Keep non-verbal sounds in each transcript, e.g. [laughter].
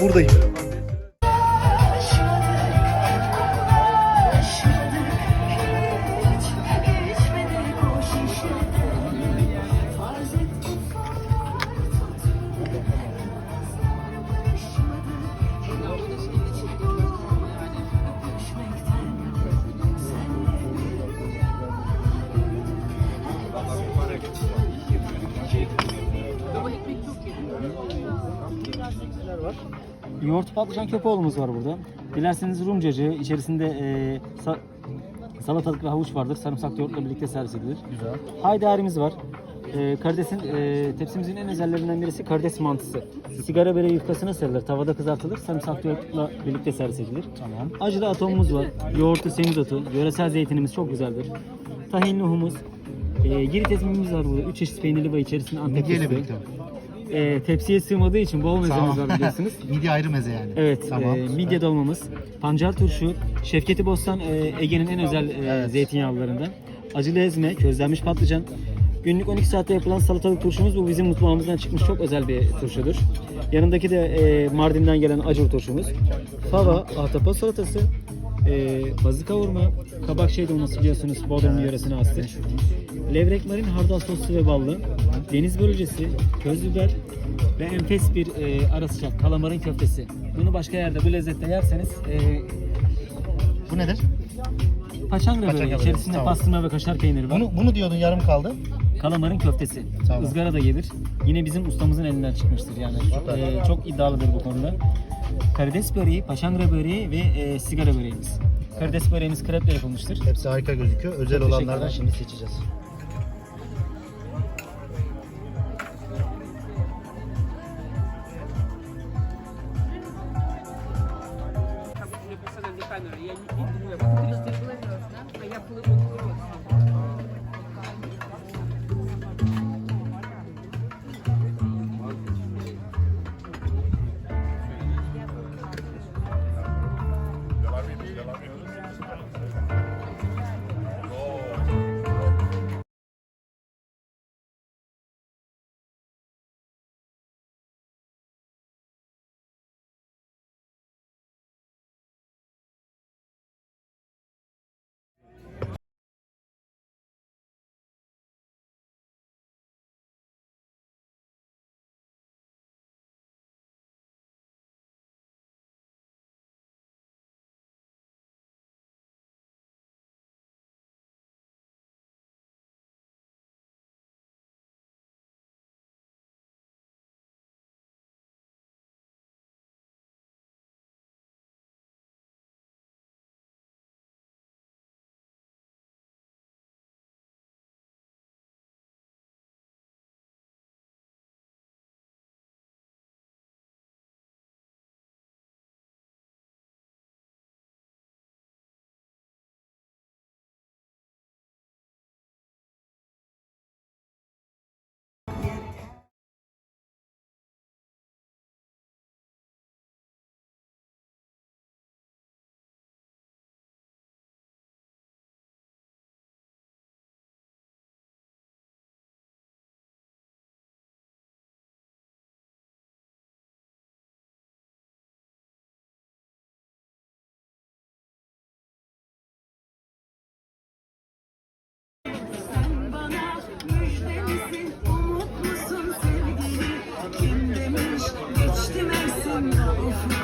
buradayım. Yoğurt patlıcan köpoğlumuz var burada. Dilerseniz Rum cacığı, içerisinde e, sa- salatalık ve havuç vardır. Sarımsak yoğurtla birlikte servis edilir. Güzel. Haydarimiz var. E, karidesin, e, tepsimizin en özellerinden birisi karides mantısı. Sigara böreği yufkasına sarılır, tavada kızartılır, sarımsak yoğurtla birlikte servis edilir. Tamam. Acılı atomumuz var. Yoğurtlu semizotu, yöresel zeytinimiz çok güzeldir. Tahinli humus. E, girit ezmemiz var burada. 3 çeşit peynirli ve içerisinde antep fıstığı. birlikte. E, tepsiye sığmadığı için bol mezemiz var biliyorsunuz. [laughs] Midye ayrı meze yani. Evet, Tamam. e, midye dolmamız, pancar turşu, Şevketi Bostan e, Ege'nin en özel e, Evet. zeytinyağlılarından. Acılı ezme, közlenmiş patlıcan. Günlük 12 saatte yapılan salatalık turşumuz bu bizim mutfağımızdan çıkmış çok özel bir turşudur. Yanındaki de e, Mardin'den gelen acur turşumuz. Fava, ahtapot salatası, e, bazı kavurma, kabak şey dolması biliyorsunuz Bodrum yöresine hastır. Levrek marin hardal soslu ve ballı, deniz börülcesi, köz biber ve enfes bir e, ara sıcak kalamarın köftesi. Bunu başka yerde bu lezzette yerseniz e, Bu nedir? paçanga Paçanga böreği böreği, içerisinde tamam. pastırma ve kaşar peyniri var. Bunu bunu diyordun yarım kaldı. Kalamarın köftesi. Tamam. Izgara da gelir. Yine bizim ustamızın elinden çıkmıştır yani. Süper. E, çok iddialıdır bu konuda. Karides böreği, paçanga böreği ve e, sigara böreğimiz. Karides böreğimiz kreple yapılmıştır. Hepsi harika gözüküyor. Özel Çok olanlardan teşekkürler. şimdi seçeceğiz. Of.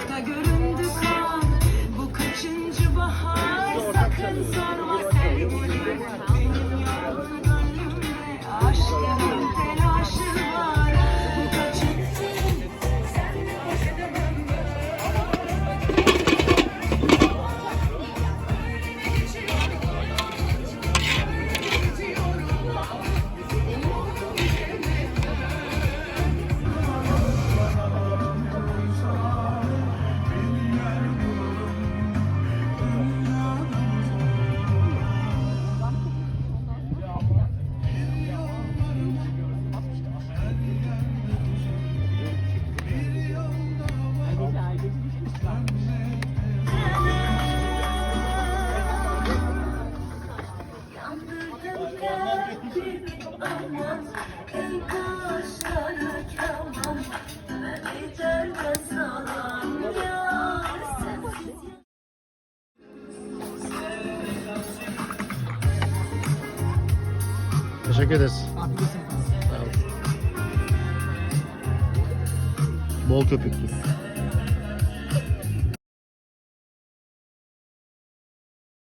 Teşekkür ederiz. Afiyet olsun. Bol köpüklü.